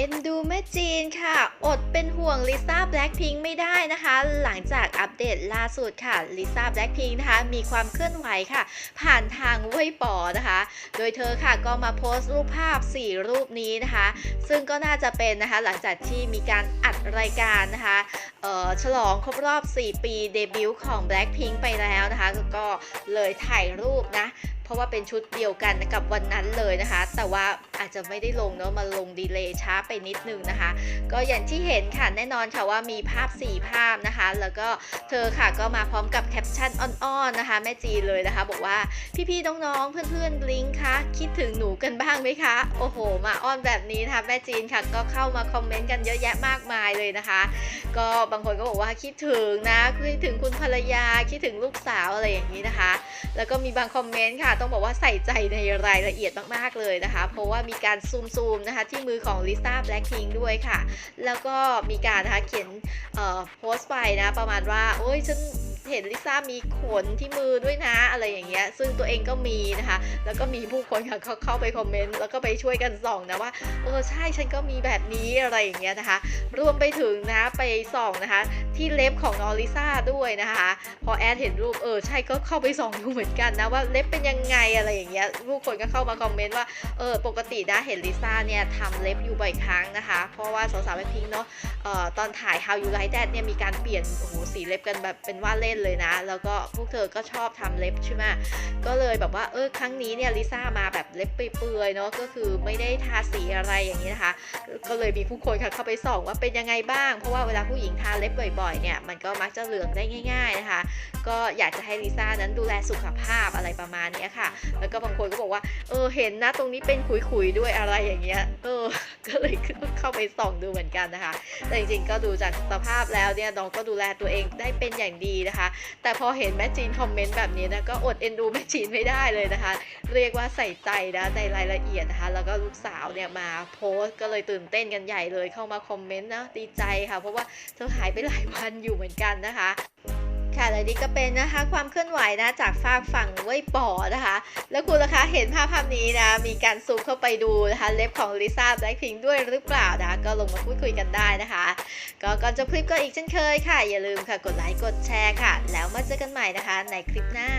เอ็นดูแม่จีนค่ะ อดเป็นห่วงลิซ่าแบล็คพิงไม่ได้นะคะ หลังจากอัปเดตล่าสุดค่ะลิซ่าแบล็คพิงนะคะ มีความเคลื่อนไหวค่ะ ผ่านทางเว่ยป๋อนะคะ โดยเธอค่ะก็มาโพสต์รูปภาพ 4 รูปนี้นะคะ ซึ่งก็น่าจะเป็นนะคะ หลังจากที่มีการอัดรายการนะคะฉลองครบรอบ 4 ปีเดบิวต์ของ Blackpink ไปแล้วนะคะ ก็เลยถ่ายรูปนะ เพราะว่าเป็นชุดเดียวกันกับวันนั้นเลยนะคะ แต่ว่าอาจจะไม่ได้ลงเนาะมาลงดีเลย์ช้าไปนิดนึงนะคะ ก็อย่างที่เห็นค่ะแน่นอนค่ะว่ามีภาพ 4 ภาพนะคะ แล้วก็เธอค่ะก็มาพร้อมกับแคปชั่นอ่อนๆนะคะ แม่จีเลยนะคะ บอกว่าพี่ๆน้องๆ เพื่อนๆบลิงคะคิดถึงหนูกันบ้างไหมคะ โอ้โห มาอ้อนแบบนี้นะคะแม่จีนค่ะก็เข้ามาคอมเมนต์กันเยอะแยะมากมายเลยนะคะ ก็บางคนก็บอกว่าคิดถึงนะคิดถึงคุณภรรยาคิดถึงลูกสาวอะไรอย่างนี้นะคะ แล้วก็มีบางคอมเมนต์ค่ะ ต้องบอกว่าใส่ใจในรายละเอียดมากๆเลยนะคะ เพราะว่ามีการซูมๆนะคะที่มือของลิซ่าแบล็คพิงด้วยค่ะ แล้วก็มีการนะคะเขียนเอ่อโพสต์ไปนะประมาณว่า โอ้ยฉัน เห็นลิซ่ามีขนที่มือด้วยนะอะไรอย่างเงี้ยซึ่งตัวเองก็มีนะคะ แล้วก็มีผู้คนค่ะเขาเข้าไปคอมเมนต์แล้วก็ไปช่วยกันส่องนะว่าเออใช่ฉันก็มีแบบนี้อะไรอย่างเงี้ยนะคะ รวมไปถึงนะไปส่องนะคะ ที่เล็บของน้องลิซ่าด้วยนะคะ พอแอดเห็นรูปเออใช่ก็เข้าไปส่องดูเหมือนกันนะว่าเล็บเป็นยังไงอะไรอย่างเงี้ยผู้คนก็เข้ามาคอมเมนต์ว่าเออปกตินะเห็นลิซ่าเนี่ยทำเล็บอยู่บ่อยครั้งนะคะ เพราะว่าสาวๆแบล็คพิงเนาะออตอนถ่าย How You Like That เนี่ยมีการเปลี่ยนโอ้โหสีเล็บกันแบบเป็นว่าเล่นเลยนะ แล้วก็พวกเธอก็ชอบทำเล็บใช่ไหมก็เลยแบบว่าเออครั้งนี้เนี่ยลิซ่ามาแบบเล็บเปื่อยๆเนาะก็คือไม่ได้ทาสีอะไรอย่างนี้นะคะ ก็เลยมีผู้คนค่ะเข้าไปส่องว่าเป็นยังไงบ้าง เพราะว่าเวลาผู้หญิงทาเล็บบ่อยๆเนี่ยมันก็มักจะเหลืองได้ง่าย ๆนะคะ ก็อยากจะให้ลิซ่านั้นดูแลสุขภาพอะไรประมาณนี้ค่ะ แล้วก็บางคนก็บอกว่าเออเห็นนะตรงนี้เป็นขุยๆด้วยอะไรอย่างเงี้ยเออก็เลยเข้าไปส่องดูเหมือนกันนะคะ แต่จริงๆก็ดูจากสภาพแล้วเนี่ยน้องก็ดูแลตัวเองได้เป็นอย่างดีนะคะ แต่พอเห็นแม่จีนคอมเมนต์แบบนี้นะก็อดเอ็นดูแม่จีนไม่ได้เลยนะคะ เรียกว่าใส่ใจนะในรายละเอียดนะคะ แล้วก็ลูกสาวเนี่ยมาโพสต์ก็เลยตื่นเต้นกันใหญ่เลยเข้ามาคอมเมนต์นะดีใจค่ะ เพราะว่าเธอหายไปหลายวันอยู่เหมือนกันนะคะ ค่ะและนี่ก็เป็นนะคะความเคลื่อนไหวนะจากฝากฝั่งเว่ยป๋อนะคะ แล้วคุณล่ะคะเห็นภาพภาพนี้นะมีการซูมเข้าไปดูนะคะเล็บของลิซ่าแบล็คพิงด้วยหรือเปล่านะคะก็ลงมาพูดคุยกันได้นะคะ ก็ก่อนจบคลิปก็อีกเช่นเคยค่ะ อย่าลืมค่ะกดไลค์กดแชร์ค่ะ แล้วมาเจอกันใหม่นะคะในคลิปหน้า